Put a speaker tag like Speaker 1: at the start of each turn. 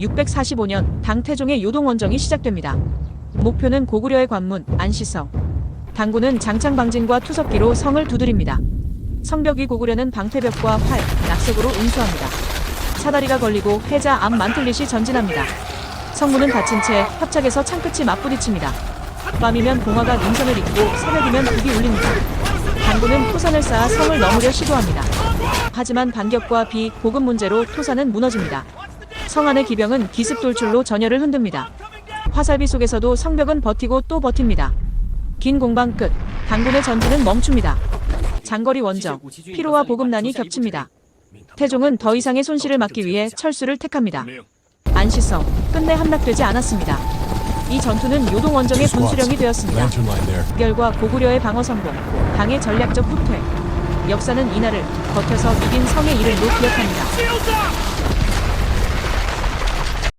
Speaker 1: 645년 당태종의 요동원정이 시작됩니다. 목표는 고구려의 관문 안시성. 당군은 장창 방진과 투석기로 성을 두드립니다. 성벽이 고구려는 방패벽과 활, 낙석으로 응수합니다. 사다리가 걸리고 해자 앞 만틀릿이 전진합니다. 성문은 닫힌 채 협착에서 창끝이 맞부딪힙니다. 밤이면 봉화가 능선을 잇고 새벽이면 북이 울립니다. 당군은 토산을 쌓아 성을 넘으려 시도합니다. 하지만 반격과 비, 보급 문제로 토산은 무너집니다. 성 안의 기병은 기습 돌출로 전열을 흔듭니다. 화살비 속에서도 성벽은 버티고 또 버팁니다. 긴 공방 끝, 당군의 전진은 멈춥니다. 장거리 원정, 피로와 보급난이 겹칩니다. 태종은 더 이상의 손실을 막기 위해 철수를 택합니다. 안시성, 끝내 함락되지 않았습니다. 이 전투는 요동 원정의 분수령이 되었습니다. 결과 고구려의 방어 성공, 당의 전략적 후퇴. 역사는 이날을 버텨서 이긴 성의 이름으로 기억합니다.